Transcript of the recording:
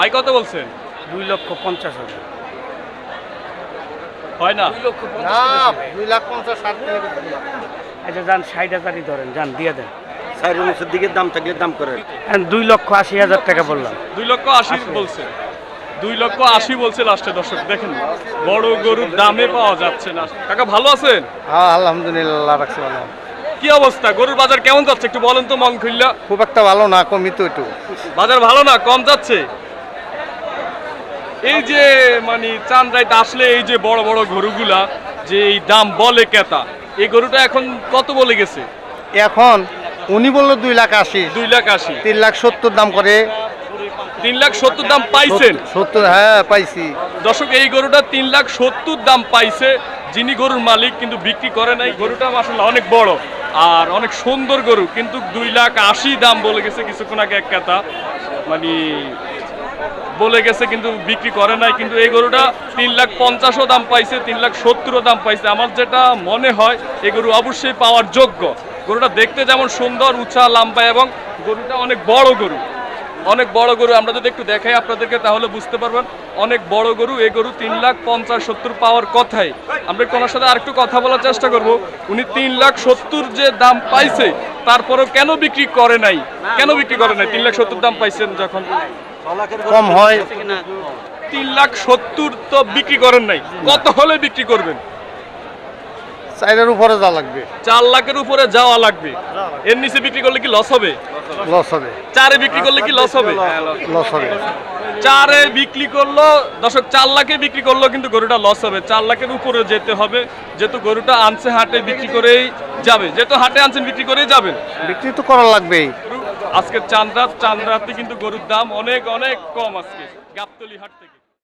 ভাই কত বলছেন? দুই লক্ষ পঞ্চাশ হাজার। হয় না? না দুই লাখ পঞ্চাশ ষাট আচ্ছা যান ষাট হাজারই ধরেন যান দিয়ে দেন। উনিশের দিকে দাম থাকলে দাম করেন দুই লক্ষ আশি হাজার টাকা বললাম। দুই লক্ষ আশি বলছে দুই লক্ষ আশি বলছে লাস্টে দর্শক দেখেন বড় গরুর দামে পাওয়া যাচ্ছে না। কাকা ভালো আছেন? হ্যাঁ আলহামদুলিল্লাহ রাখছি ভালো। কি অবস্থা? গরুর বাজার কেমন যাচ্ছে? একটু বলেন তো মং খুললা। খুব একটা ভালো না কমি তো একটু। বাজার ভালো না কম যাচ্ছে? এই যে মানে চান্দ্রাইতে আসলে এই যে বড় বড় গরুগুলা যে এই দাম বলে কেতা এই গরুটা এখন কত বলে গেছে? এখন উনি বলল দুই লাখ আশি। দুই লাখ আশি। তিন লাখ সত্তর দাম করে। তিন লাখ সত্তর দাম পাইছেন? সত্তর হ্যাঁ পাইছি। দর্শক এই গরুটা তিন লাখ সত্তর দাম পাইছে। যিনি গরুর মালিক কিন্তু বিক্রি করে নাই। গরুটা আসলে অনেক বড় আর অনেক সুন্দর গরু কিন্তু দুই লাখ আশি দাম বলে গেছে কিছুক্ষণ আগে এক কথা মানে বলে গেছে, কিন্তু বিক্রি করে নাই। কিন্তু এই গরুটা তিন লাখ পঞ্চাশও দাম পাইছে, তিন লাখ সত্তরও দাম পাইছে। আমার যেটা মনে হয়, এই গরু অবশ্যই পাওয়ার যোগ্য। গরুটা দেখতে যেমন সুন্দর, উঁচা, লম্বা এবং গরুটা অনেক বড় গরু। অনেক বড় গরু। আমরা যদি একটু দেখাই আপনাদেরকে, তাহলে বুঝতে পারবেন, অনেক বড় গরু, এই গরু তিন লাখ পঞ্চাশ সত্তর পাওয়ার কথাই। আমরা একটু ওনার সাথে আরেকটু কথা বলার চেষ্টা করব। উনি তিন লাখ সত্তর যে দাম পাইছে, তারপরেও কেন বিক্রি করে নাই? কেন বিক্রি করে নাই? তিন লাখ সত্তর দাম পাইছেন যখন? কম হয়। তিন লাখ সত্তর তো বিক্রি করেন নাই। কত হলে বিক্রি করবেন? উপরে যা লাগবে। চার লাখের উপরে যাওয়া লাগবে। এর নিচে বিক্রি করলে কি লস হবে? লস হবে। চারে বিক্রি করলে কি লস হবে? লস হবে। চারে বিক্রি করল দশক চার লাখে বিক্রি করল কিন্তু গরুটা লস হবে। চার লাখের উপরে যেতে হবে। যেহেতু গরুটা আনছে হাটে বিক্রি করেই যাবে। যেহেতু হাটে আনছেন বিক্রি করেই যাবেন। বিক্রি তো করা লাগবেই। আজকে চান্দ্রাত চান্দ্রাতে কিন্তু গরুর দাম অনেক অনেক কম আজকে। গাবতলি হাট থেকে।